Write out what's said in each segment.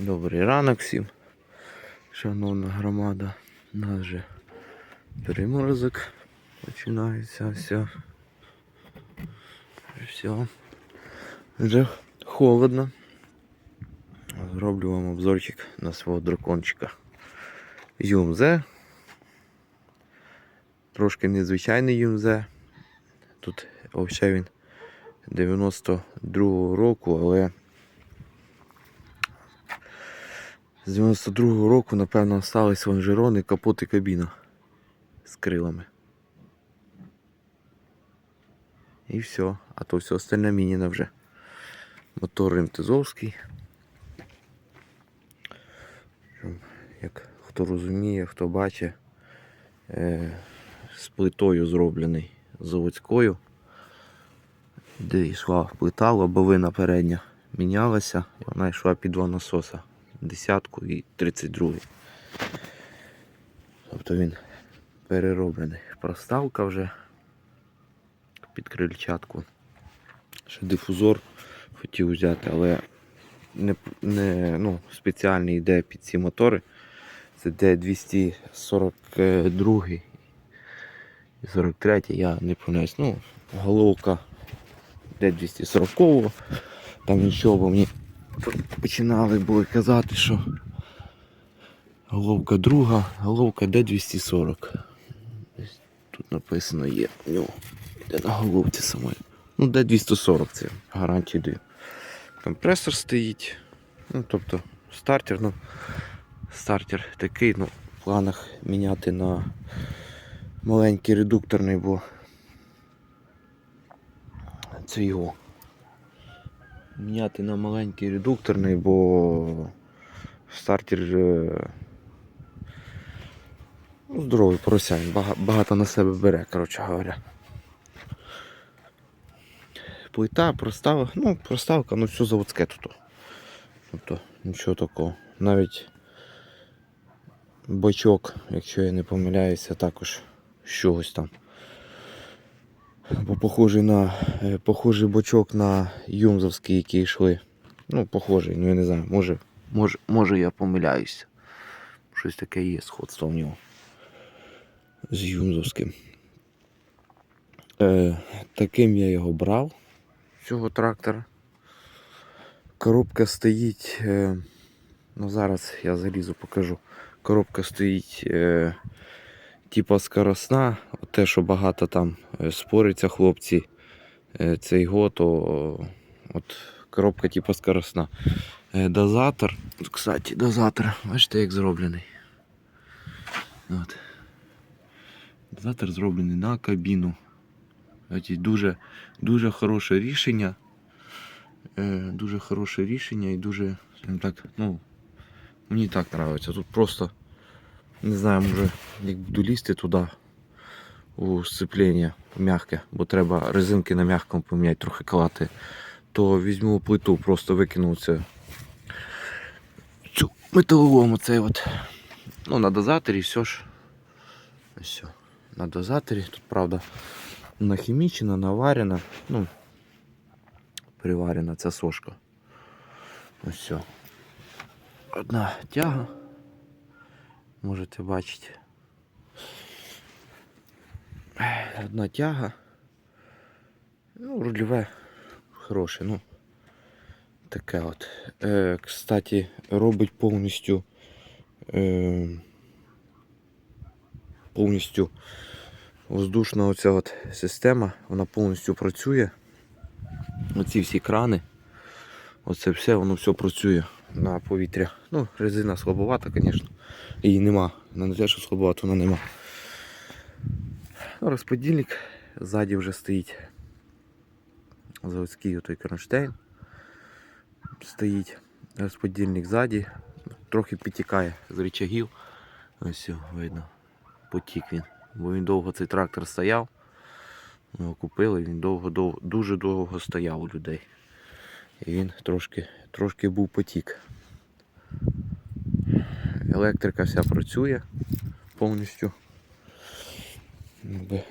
Добрий ранок всім, шановна громада. У нас вже приморозок починається все. Все. Вже холодно. Зроблю вам обзорчик на свого дракончика. Юмзе. Трошки незвичайний юмзе. Тут взагалі він 92-го року, але з 92-го року, напевно, остались лонжерони, капот і кабіна з крилами. І все. А то все остальне мініне вже. Мотор ремтизовський. Як хто розуміє, хто бачить, е, з плитою зроблений заводською. Де йшла плита, лобовина передня мінялася, і вона йшла під два насоса. Десятку і 32. Тобто він перероблений. Проставка вже під крильчатку. Ще дифузор хотів взяти, але не, не, ну, спеціальний йде під ці мотори. Це де 242 і 43, я не пам'ятаю. Ну, головка де 240 там нічого, мені починали були казати, що головка друга, головка Д240. Тут написано є нього. Де на головці самої. Ну, Д240 це гарантію даю. Компресор стоїть. Ну, тобто стартер, ну, стартер такий, ну, в планах міняти на маленький редукторний, бо це його міняти на маленький редукторний, бо стартер ну, здоровий порося, він бага- багато на себе бере, коротше говоря. Плита, проставка, ну, проставка, ну все заводське тут. Тобто нічого такого. Навіть бачок, якщо я не помиляюся, також з чогось там. Бо похожий на е, похожий бочок на юмзовський, які йшли. Ну, похожий, ну я не знаю, може, може, може я помиляюся. Щось таке є сходство в нього. З юмзовським. Е, таким я його брав, цього трактора. Коробка стоїть. Е, ну зараз я залізу, покажу. Коробка стоїть. Е, типа скоросна, те, що багато там е, спориться хлопці е, цей год, то от коробка типа скоросна. Е, Дозатор, кстати, дозатор, бачите, як зроблений. От. Дозатор зроблений на кабіну. Дуже, дуже хороше рішення. Дуже хороше рішення і дуже, так, ну, мені так подобається. Тут просто не знаю, може як буду лізти туди у сцеплення м'яке, бо треба резинки на м'якому поміняти, трохи калати, то візьму плиту, просто викину це цю металолом цей от. Ну, на дозаторі все ж. Все. На дозаторі. Тут, правда, нахімічена, наварена, ну, приварена ця сошка. Ось все. Одна тяга можете бачити. Одна тяга. Ну, рульове хороше, ну. Таке от. Е, кстати, робить повністю. Е, повністю воздушна оця от система, вона повністю працює. Оці всі крани. Оце все, воно все працює на повітря. Ну, резина слабовата, звісно. Її нема. Не те, що слабовата, вона нема. Ну, розподільник ззаді вже стоїть. Заводський отой кронштейн стоїть. Розподільник ззаді. Трохи підтікає з рычагів. Ось видно. Потік він. Бо він довго цей трактор стояв. Ми його купили, він довго, довго, дуже довго стояв у людей. І він трошки, трошки був потік. Електрика вся працює повністю.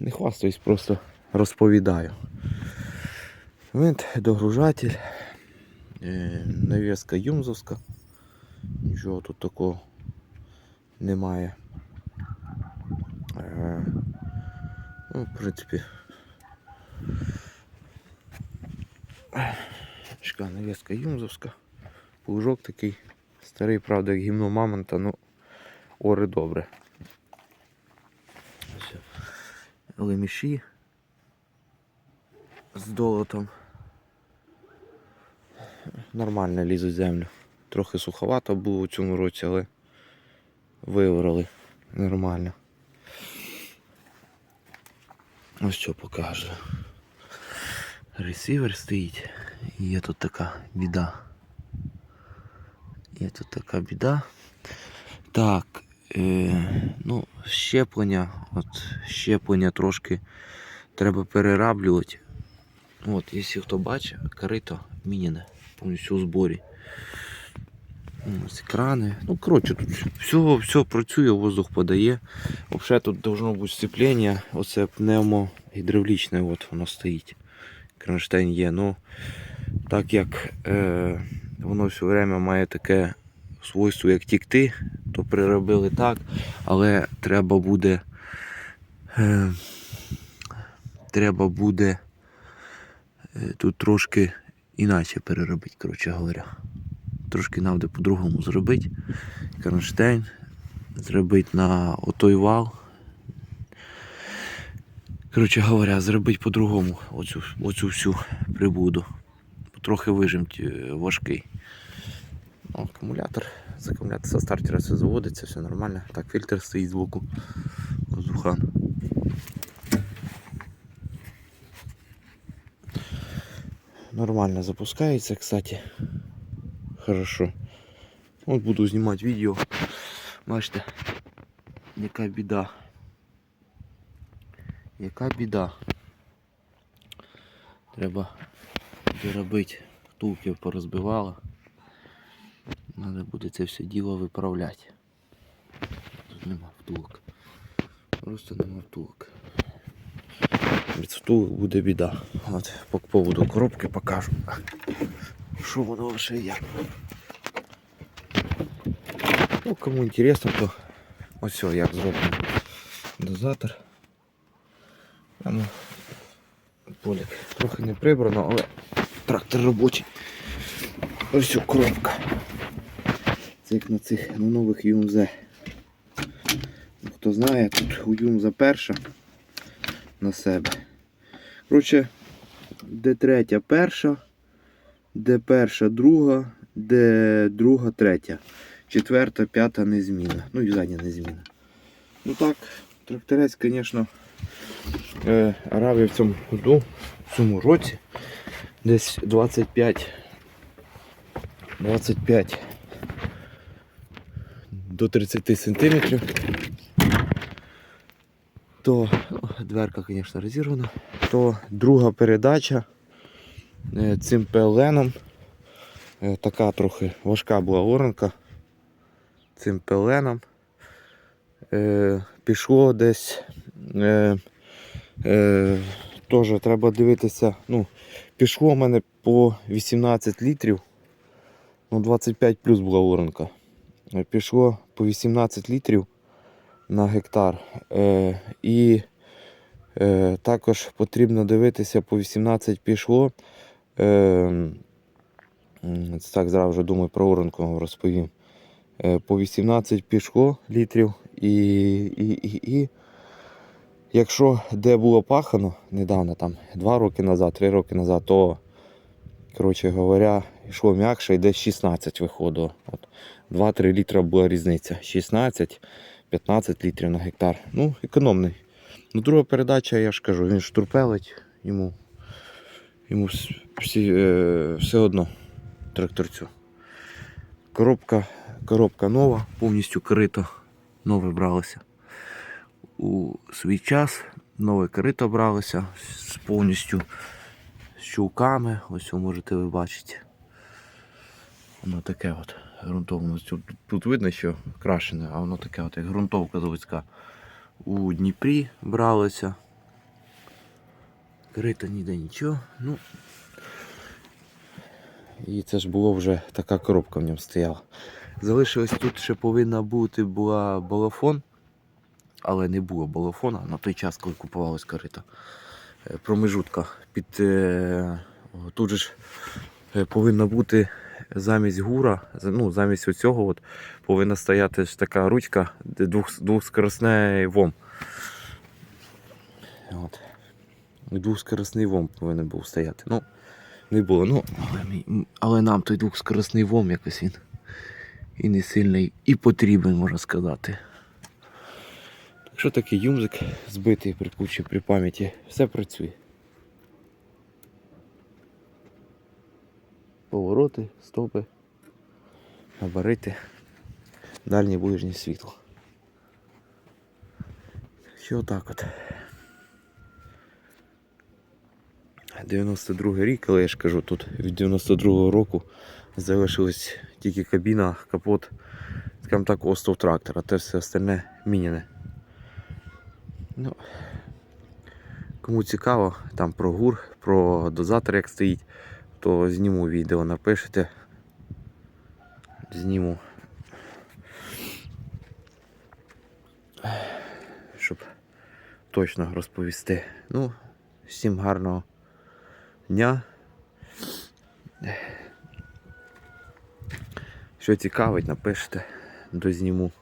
Не хвастаюсь, просто розповідаю. Винт, догружатель, е, навіска юмзовська. Нічого тут такого немає. Е, ну, в принципі. Шка навіска юмзовська. Плужок такий. Старий, правда, як гімно мамонта, ну ори добре. Все. Леміші з долотом. Нормально лізуть землю. Трохи суховато було у цьому році, але виворали нормально. Ось що покажу. Ресівер стоїть. Є тут така біда. Є тут така біда. Так, е, ну, щеплення, от щеплення трошки треба перераблювати. От, якщо хто бачить, корито мініне, повністю у зборі. Ось крани. Ну, коротше, тут все, все працює, воздух подає. Взагалі тут должно бути сцеплення. Оце пневмогідравлічне, от воно стоїть. Кронштейн є. Ну, так як е, воно все время має таке свойство, як тікти, то приробили так, але треба буде. Е, треба буде е, тут трошки іначе переробити, коротше говоря. Трошки нам по-другому зробити. Кронштейн зробити на отой вал. Коротше говоря, зробити по-другому оцю, оцю всю прибуду. Трохи вижимть е, важкий. Ну, акумулятор. З акумулятора со стартера все заводиться, все нормально. Так, фільтр стоїть збоку. Воздухан. Нормально запускається, кстати. Хорошо. От буду знімати відео. Бачите, яка біда. Яка біда. Треба доробити. Втулки порозбивала. Надо буде це все діло виправляти. Тут нема втулок. Просто нема втулок. Від втулок буде біда. От по поводу коробки покажу. Що воно лише як. Ну, кому інтересно, то ось як зроблено. Дозатор. А ну, полік трохи не прибрано, але трактор робочий. Ось коробка. Це як на цих на нових ЮМЗ. Ну, Хто знає, тут у ЮМЗа перша на себе. Коротше, де третя перша, де перша друга, де друга третя. Четверта, п'ята незмінна. Ну і задня незмінна. Ну так, тракторець, звісно, е, араві в цьому году, в цьому році. Десь 25 25 до 30 сантиметрів. То дверка, звісно, розірвана. То друга передача е, цим пеленом. Е, Така трохи важка була оранка. Цим пеленом. Е, пішло десь. Теж треба дивитися. Ну, пішло в мене по 18 літрів. Ну, 25 плюс була оранка. Е, Пішло по 18 літрів на гектар. Е, і е, також потрібно дивитися по 18 пішло. Е, так зразу вже думаю про оранку розповім. Е, по 18 пішло літрів і, і, і, і якщо де було пахано недавно, там 2 роки назад, 3 роки назад, то коротше говоря, йшло м'якше і десь 16 виходило. 2-3 літра була різниця. 16-15 літрів на гектар. Ну, економний. Ну, друга передача, я ж кажу, він штурпелить, йому, йому всі, е, все одно тракторцю. Коробка, коробка нова, повністю крито. Нове бралося. У свій час нове крито бралося з повністю з чулками. Ось ви можете ви бачити. Воно таке от ґрунтовно. Тут, видно, що крашене, а воно таке от як ґрунтовка заводська. У Дніпрі бралося. Крито ніде нічого. Ну, і це ж було вже така коробка в ньому стояла. Залишилось тут ще повинна бути була балафон, але не було балафона на той час, коли купувалось корито. Е, Промежутка під. Е, тут же ж е, повинна бути замість гура, ну, замість оцього от, повинна стояти ж така ручка, двох, двохскоросний вом. От. Двохскоросний вом повинен був стояти. Ну, не було. Ну, але, але нам той двохскоросний вом якось він і не сильний, і потрібен, можна сказати. Що такий юмзик збитий при кучі, при пам'яті, все працює. Повороти, стопи, габарити, дальнє ближнє світло. Що отак от. 92 рік, але я ж кажу, тут від 92-го року залишилась тільки кабіна, капот, скажімо так, остов трактора, те все остальне міняне. Ну, кому цікаво, там про гур, про дозатор як стоїть, то зніму відео, напишете. Зніму. Щоб точно розповісти. Ну, всім гарного дня. Що цікавить, напишете, дозніму.